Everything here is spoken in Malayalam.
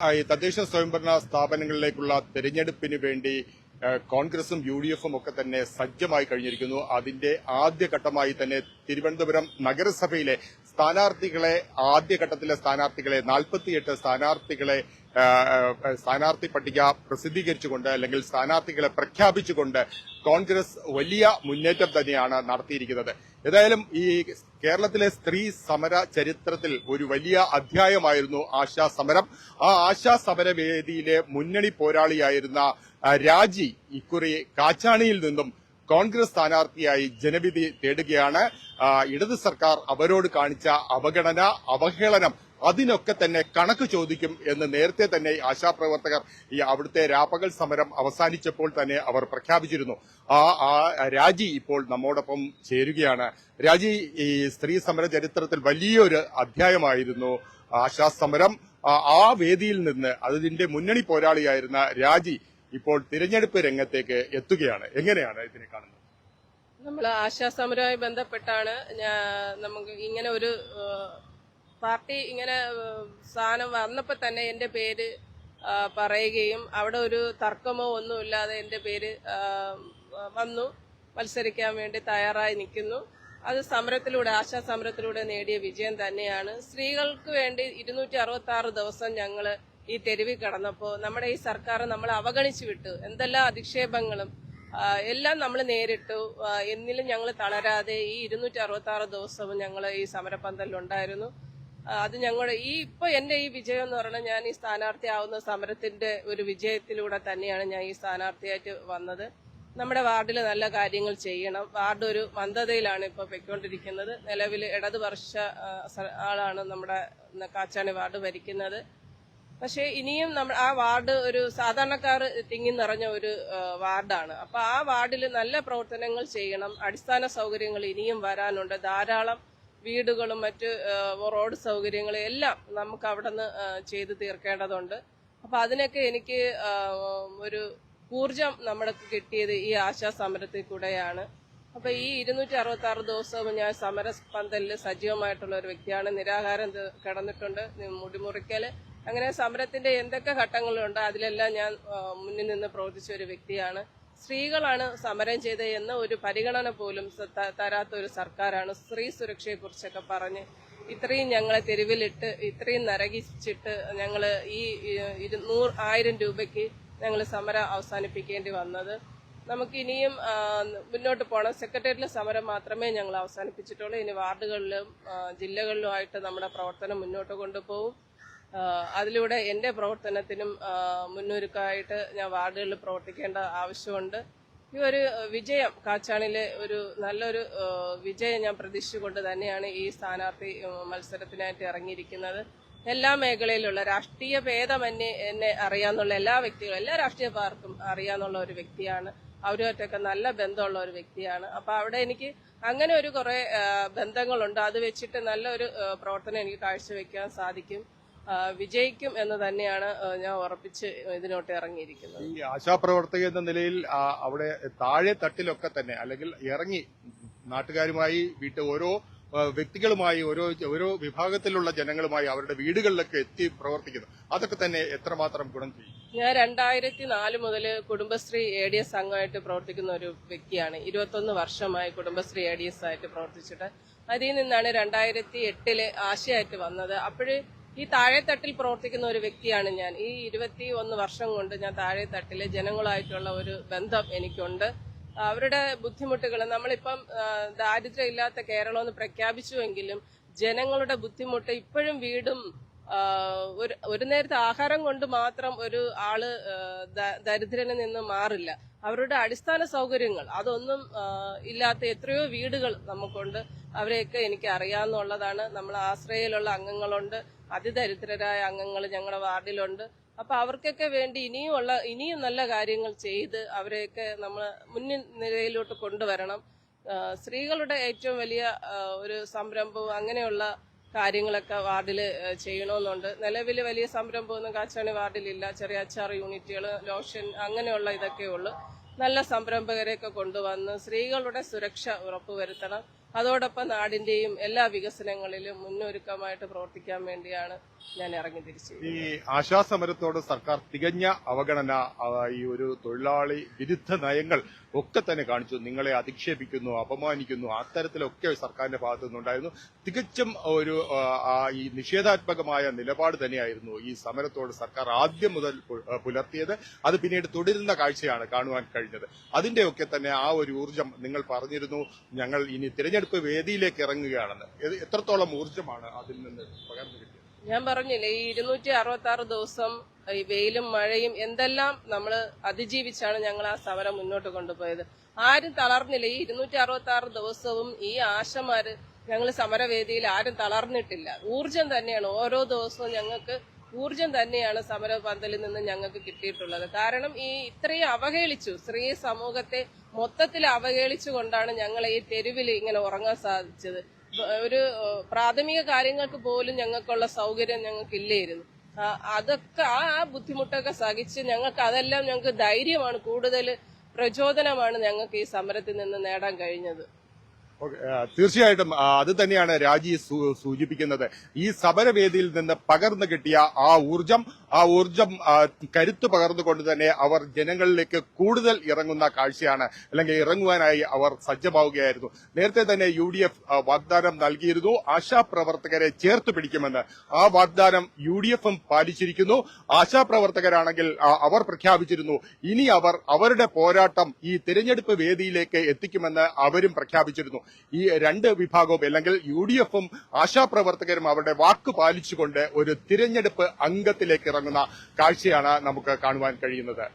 ഈ തദ്ദേശ സ്വയംഭരണ സ്ഥാപനങ്ങളിലേക്കുള്ള തെരഞ്ഞെടുപ്പിന് വേണ്ടി കോൺഗ്രസും യു ഡി എഫും ഒക്കെ തന്നെ സജ്ജമായി കഴിഞ്ഞിരിക്കുന്നു. അതിന്റെ ആദ്യഘട്ടമായി തന്നെ തിരുവനന്തപുരം നഗരസഭയിലെ സ്ഥാനാർത്ഥികളെ ആദ്യഘട്ടത്തിലെ സ്ഥാനാർത്ഥികളെ നാൽപ്പത്തിയെട്ട് സ്ഥാനാർത്ഥികളെ സ്ഥാനാർത്ഥി പട്ടിക പ്രസിദ്ധീകരിച്ചുകൊണ്ട് അല്ലെങ്കിൽ സ്ഥാനാർത്ഥികളെ പ്രഖ്യാപിച്ചുകൊണ്ട് കോൺഗ്രസ് വലിയ മുന്നേറ്റം തന്നെയാണ് നടത്തിയിരിക്കുന്നത്. ഏതായാലും ഈ കേരളത്തിലെ സ്ത്രീ സമര ചരിത്രത്തിൽ ഒരു വലിയ അധ്യായമായിരുന്നു ആശാ സമരം ആ ആശാ സമര വേദിയിലെ മുന്നണി പോരാളിയായിരുന്ന രാജി ഇക്കുറി കാച്ചാണിയിൽ നിന്നും കോൺഗ്രസ് സ്ഥാനാർത്ഥിയായി ജനവിധി തേടുകയാണ്. ഇടത് സർക്കാർ അവരോട് കാണിച്ച അവഗണന അവഹേളനം അതിനൊക്കെ തന്നെ കണക്ക് ചോദിക്കും എന്ന് നേരത്തെ തന്നെ ആശാപ്രവർത്തകർ ഈ അവിടുത്തെ രാപ്പകൽ സമരം അവസാനിച്ചപ്പോൾ തന്നെ അവർ പ്രഖ്യാപിച്ചിരുന്നു. ആ ആ രാജി ഇപ്പോൾ നമ്മോടൊപ്പം ചേരുകയാണ്. രാജി ഈ സ്ത്രീ സമര ചരിത്രത്തിൽ വലിയൊരു അധ്യായമായിരുന്നു ആശാ സമരം. ആ വേദിയിൽ നിന്ന് അതിന്റെ മുന്നണി പോരാളിയായിരുന്ന രാജി ഇപ്പോൾ തിരഞ്ഞെടുപ്പ് രംഗത്തേക്ക് എത്തുകയാണ്. എങ്ങനെയാണ് ഇതിനെ കാണുന്നത്? നമ്മൾ ആശാസമരവുമായി ബന്ധപ്പെട്ടാണ് ഞാ- നമുക്ക് ഇങ്ങനെ ഒരു പാർട്ടി ഇങ്ങനെ സ്ഥാനം വന്നപ്പോൾ തന്നെ എന്റെ പേര് പറയുകയും അവിടെ ഒരു തർക്കമോ ഒന്നുമില്ലാതെ എന്റെ പേര് വന്നു മത്സരിക്കാൻ വേണ്ടി തയ്യാറായി നിൽക്കുന്നു. അത് സമരത്തിലൂടെ ആശാ സമരത്തിലൂടെ നേടിയ വിജയം തന്നെയാണ്. സ്ത്രീകൾക്ക് വേണ്ടി ഇരുന്നൂറ്റി അറുപത്തി ആറ് ദിവസം ഞങ്ങൾ ഈ തെരുവിൽ കടന്നപ്പോൾ നമ്മുടെ ഈ സർക്കാർ നമ്മളെ അവഗണിച്ചു വിട്ടു. എന്തെല്ലാം അധിക്ഷേപങ്ങളും എല്ലാം നമ്മൾ നേരിട്ടു. എന്നിലും ഞങ്ങൾ തളരാതെ ഈ ഇരുന്നൂറ്റി അറുപത്തി ആറ് ദിവസവും ഞങ്ങൾ ഈ സമരപന്തലിലുണ്ടായിരുന്നു. അത് ഞങ്ങളുടെ ഈ ഇപ്പൊ എന്റെ ഈ വിജയം എന്ന് പറഞ്ഞാൽ ഞാൻ ഈ സ്ഥാനാർത്ഥിയാവുന്ന സമരത്തിന്റെ ഒരു വിജയത്തിലൂടെ തന്നെയാണ് ഞാൻ ഈ സ്ഥാനാർത്ഥിയായിട്ട് വന്നത്. നമ്മുടെ വാർഡിൽ നല്ല കാര്യങ്ങൾ ചെയ്യണം. വാർഡ് ഒരു മന്ദതയിലാണ് ഇപ്പൊ പൊയ്ക്കൊണ്ടിരിക്കുന്നത്. നിലവിൽ ഇടതുപക്ഷ ആളാണ് നമ്മുടെ കാച്ചാണി വാർഡ് ഭരിക്കുന്നത്. പക്ഷേ ഇനിയും നമ്മൾ ആ വാർഡ് ഒരു സാധാരണക്കാർ തിങ്ങി നിറഞ്ഞ ഒരു വാർഡാണ്. അപ്പൊ ആ വാർഡിൽ നല്ല പ്രവർത്തനങ്ങൾ ചെയ്യണം. അടിസ്ഥാന സൗകര്യങ്ങൾ ഇനിയും വരാനുണ്ട്. ധാരാളം വീടുകളും മറ്റ് റോഡ് സൗകര്യങ്ങളും എല്ലാം നമുക്ക് അവിടെ നിന്ന് ചെയ്തു തീർക്കേണ്ടതുണ്ട്. അപ്പൊ അതിനൊക്കെ എനിക്ക് ഒരു ഊർജം നമ്മുടെ കിട്ടിയത് ഈ ആശാ സമരത്തിൽ കൂടെയാണ്. അപ്പൊ ഈ ഇരുന്നൂറ്റി അറുപത്തി ആറ് ദിവസവും ഞാൻ സമര പന്തലിൽ സജീവമായിട്ടുള്ള ഒരു വ്യക്തിയാണ്. നിരാഹാരം കിടന്നിട്ടുണ്ട് മുടിമുറിക്കൽ അങ്ങനെ സമരത്തിന്റെ എന്തൊക്കെ ഘട്ടങ്ങളുണ്ട് അതിലെല്ലാം ഞാൻ മുന്നിൽ നിന്ന് പ്രവർത്തിച്ച ഒരു വ്യക്തിയാണ്. സ്ത്രീകളാണ് സമരം ചെയ്തത് എന്ന ഒരു പരിഗണന പോലും തരാത്ത ഒരു സർക്കാരാണ് സ്ത്രീ സുരക്ഷയെ കുറിച്ചൊക്കെ പറഞ്ഞ് ഇത്രയും ഞങ്ങളെ തെരുവിലിട്ട് ഇത്രയും നരകിച്ചിട്ട് ഞങ്ങൾ ഈ ഇരുന്നൂറ് ആയിരം രൂപയ്ക്ക് ഞങ്ങൾ സമരം അവസാനിപ്പിക്കേണ്ടി വന്നത്. നമുക്ക് ഇനിയും മുന്നോട്ട് പോകണം സെക്രട്ടേറിയറ്റിലെ സമരം മാത്രമേ ഞങ്ങൾ അവസാനിപ്പിച്ചിട്ടുള്ളൂ. ഇനി വാർഡുകളിലും ജില്ലകളിലുമായിട്ട് നമ്മുടെ പ്രവർത്തനം മുന്നോട്ട് കൊണ്ടുപോകും. അതിലൂടെ എന്റെ പ്രവർത്തനത്തിനും മുന്നൊരുക്കമായിട്ട് ഞാൻ വാർഡുകളിൽ പ്രവർത്തിക്കേണ്ട ആവശ്യമുണ്ട്. ഈ ഒരു വിജയം കാച്ചാണിലെ ഒരു നല്ലൊരു വിജയം ഞാൻ പ്രതീക്ഷിച്ചുകൊണ്ട് തന്നെയാണ് ഈ സ്ഥാനാർത്ഥി മത്സരത്തിനായിട്ട് ഇറങ്ങിയിരിക്കുന്നത്. എല്ലാ മേഖലയിലുള്ള രാഷ്ട്രീയ ഭേദമന്യേ എന്നെ അറിയാന്നുള്ള എല്ലാ വ്യക്തികളും എല്ലാ രാഷ്ട്രീയ പാർക്കും അറിയാന്നുള്ള ഒരു വ്യക്തിയാണ്. അവരുമായിട്ടൊക്കെ നല്ല ബന്ധമുള്ള ഒരു വ്യക്തിയാണ്. അപ്പൊ അവിടെ എനിക്ക് അങ്ങനെ ഒരു കുറെ ബന്ധങ്ങളുണ്ട്. അത് വെച്ചിട്ട് നല്ലൊരു പ്രവർത്തനം എനിക്ക് കാഴ്ചവെക്കാൻ സാധിക്കും. വിജയിക്കും എന്ന് തന്നെയാണ് ഞാൻ ഉറപ്പിച്ച് ഇതിനോട്ട് ഇറങ്ങിയിരിക്കുന്നത്. ഈ ആശാപ്രവർത്തക എന്ന നിലയിൽ അവിടെ താഴെ തട്ടിലൊക്കെ തന്നെ അല്ലെങ്കിൽ ഇറങ്ങി നാട്ടുകാരുമായി വീട്ട് ഓരോ വ്യക്തികളുമായി ഓരോ ഓരോ വിഭാഗത്തിലുള്ള ജനങ്ങളുമായി അവരുടെ വീടുകളിലൊക്കെ എത്തി പ്രവർത്തിക്കുന്നു. അതൊക്കെ തന്നെ എത്രമാത്രം ഗുണം ചെയ്യും? ഞാൻ രണ്ടായിരത്തി നാല് മുതൽ കുടുംബശ്രീ എ ഡി എസ് അംഗമായിട്ട് പ്രവർത്തിക്കുന്ന ഒരു വ്യക്തിയാണ്. ഇരുപത്തൊന്ന് വർഷമായി കുടുംബശ്രീ എ ഡി എസ് ആയിട്ട് പ്രവർത്തിച്ചിട്ട് അതിൽ നിന്നാണ് രണ്ടായിരത്തി എട്ടിൽ ആശയായിട്ട് വന്നത്. അപ്പോഴ് ഈ താഴെത്തട്ടിൽ പ്രവർത്തിക്കുന്ന ഒരു വ്യക്തിയാണ് ഞാൻ. ഈ ഇരുപത്തി ഒന്ന് വർഷം കൊണ്ട് ഞാൻ താഴെത്തട്ടിലെ ജനങ്ങളായിട്ടുള്ള ഒരു ബന്ധം എനിക്കുണ്ട്. അവരുടെ ബുദ്ധിമുട്ടുകൾ നമ്മളിപ്പം ദാരിദ്ര്യമില്ലാത്ത കേരളം എന്ന് പ്രഖ്യാപിച്ചുവെങ്കിലും ജനങ്ങളുടെ ബുദ്ധിമുട്ട് ഇപ്പോഴും വീടും ഒരു ഒരു നേരത്തെ ആഹാരം കൊണ്ട് മാത്രം ഒരു ആൾ ദരിദ്രനിൽ നിന്ന് മാറില്ല. അവരുടെ അടിസ്ഥാന സൗകര്യങ്ങൾ അതൊന്നും ഇല്ലാത്ത എത്രയോ വീടുകൾ നമുക്കുണ്ട്. അവരെയൊക്കെ എനിക്ക് അറിയാവുന്നുള്ളതാണ് നമ്മൾ ആശ്രയയിലുള്ള അംഗങ്ങളുണ്ട്. അതിദരിദ്രരായ അംഗങ്ങൾ ഞങ്ങളുടെ വാർഡിലുണ്ട്. അപ്പൊ അവർക്കൊക്കെ വേണ്ടി ഇനിയുമുള്ള ഇനിയും നല്ല കാര്യങ്ങൾ ചെയ്ത് അവരെയൊക്കെ നമ്മൾ മുന്നിൽ നിരയിലോട്ട് കൊണ്ടുവരണം. സ്ത്രീകളുടെ ഏറ്റവും വലിയ ഒരു സംരംഭവും അങ്ങനെയുള്ള കാര്യങ്ങളൊക്കെ വാർഡിൽ ചെയ്യണമെന്നുണ്ട് നിലവിൽ വലിയ സംരംഭമൊന്നും കാച്ചാണി വാർഡിലില്ല. ചെറിയ അച്ചാർ യൂണിറ്റുകൾ ലോഷൻ അങ്ങനെയുള്ള ഇതൊക്കെ ഉള്ളു. നല്ല സംരംഭകരെയൊക്കെ കൊണ്ടുവന്ന് സ്ത്രീകളുടെ സുരക്ഷ ഉറപ്പുവരുത്തണം. അതോടൊപ്പം നാടിന്റെയും എല്ലാ വികസനങ്ങളിലും മുന്നൊരുക്കമായിട്ട് പ്രവർത്തിക്കാൻ വേണ്ടിയാണ് ഞാൻ ഇറങ്ങി തിരിച്ചു ഈ ആശാസമരത്തോട് സർക്കാർ തികഞ്ഞ അവഗണന ഈ ഒരു തൊഴിലാളി വിരുദ്ധ നയങ്ങൾ ഒക്കെ തന്നെ കാണിച്ചു. നിങ്ങളെ അധിക്ഷേപിക്കുന്നു അപമാനിക്കുന്നു അത്തരത്തിലൊക്കെ സർക്കാരിന്റെ ഭാഗത്തു നിന്നുണ്ടായിരുന്നു. തികച്ചും ഒരു ഈ നിഷേധാത്മകമായ നിലപാട് തന്നെയായിരുന്നു ഈ സമരത്തോട് സർക്കാർ ആദ്യം മുതൽ പുലർത്തിയത്. അത് പിന്നീട് തുടരുന്ന കാഴ്ചയാണ് കാണുവാൻ കഴിഞ്ഞത്. അതിന്റെയൊക്കെ തന്നെ ആ ഒരു ഊർജം നിങ്ങൾ പറഞ്ഞിരുന്നു ഞങ്ങൾ ഇനി തിരഞ്ഞെടുപ്പ് വേദിയിലേക്ക് ഇറങ്ങുകയാണെന്ന്. എത്രത്തോളം ഊർജമാണ് അതിൽ നിന്ന് പകർന്നു കിട്ടിയത്? ഞാൻ പറഞ്ഞില്ലേ ഈ ഇരുന്നൂറ്റി അറുപത്തി ആറ് ദിവസം ഈ വെയിലും മഴയും എന്തെല്ലാം നമ്മൾ അതിജീവിച്ചാണ് ഞങ്ങൾ ആ സമരം മുന്നോട്ട് കൊണ്ടുപോയത്. ആരും തളർന്നില്ല. ഈ ഇരുന്നൂറ്റി അറുപത്തി ആറ് ദിവസവും ഈ ആശമാര് ഞങ്ങൾ സമരവേദിയിൽ ആരും തളർന്നിട്ടില്ല. ഊർജം തന്നെയാണ്. ഓരോ ദിവസവും ഞങ്ങൾക്ക് ഊർജം തന്നെയാണ് സമര പന്തലിൽ നിന്ന് ഞങ്ങൾക്ക് കിട്ടിയിട്ടുള്ളത്. കാരണം ഈ ഇത്രയും അവഹേളിച്ചു. സ്ത്രീ സമൂഹത്തെ മൊത്തത്തിൽ അവഹേളിച്ചുകൊണ്ടാണ് ഞങ്ങൾ ഈ തെരുവിൽ ഇങ്ങനെ ഉറങ്ങാൻ സാധിച്ചത്. ഒരു പ്രാഥമിക കാര്യങ്ങൾക്ക് പോലും ഞങ്ങൾക്കുള്ള സൗകര്യം ഞങ്ങൾക്ക് ഇല്ലായിരുന്നു ആ, അതൊക്കെ ആ ബുദ്ധിമുട്ടൊക്കെ സഹിച്ച് ഞങ്ങൾക്ക് അതെല്ലാം ഞങ്ങൾക്ക് ധൈര്യമാണ് കൂടുതൽ പ്രചോദനമാണ് ഞങ്ങൾക്ക് ഈ സമരത്തിൽ നിന്ന് നേടാൻ കഴിഞ്ഞത്. തീർച്ചയായിട്ടും അത് തന്നെയാണ് രാജി സൂചിപ്പിക്കുന്നത്. ഈ സമരവേദിയിൽ നിന്ന് പകർന്നു കിട്ടിയ ആ ഊർജം ആ ഊർജം കരുത്തു പകർന്നുകൊണ്ട് തന്നെ അവർ ജനങ്ങളിലേക്ക് കൂടുതൽ ഇറങ്ങുന്ന കാഴ്ചയാണ്. അല്ലെങ്കിൽ ഇറങ്ങുവാനായി അവർ സജ്ജമാവുകയായിരുന്നു. നേരത്തെ തന്നെ യു ഡി എഫ് വാഗ്ദാനം നൽകിയിരുന്നു. ആശാപ്രവർത്തകരെ ചേർത്ത് പിടിക്കുമെന്ന് ആ വാഗ്ദാനം യു ഡി എഫും പാലിച്ചിരിക്കുന്നു. ആശാപ്രവർത്തകരാണെങ്കിൽ അവർ പ്രഖ്യാപിച്ചിരുന്നു. ഇനി അവർ അവരുടെ പോരാട്ടം ഈ തെരഞ്ഞെടുപ്പ് വേദിയിലേക്ക് എത്തിക്കുമെന്ന് അവരും പ്രഖ്യാപിച്ചിരുന്നു. ഈ രണ്ട് വിഭാഗവും അല്ലെങ്കിൽ യു ഡി എഫും ആശാപ്രവർത്തകരും അവരുടെ വാക്ക് പാലിച്ചുകൊണ്ട് ഒരു തിരഞ്ഞെടുപ്പ് അംഗത്തിലേക്ക് ഇറങ്ങുന്ന കാഴ്ചയാണ് നമുക്ക് കാണുവാൻ കഴിയുന്നത്.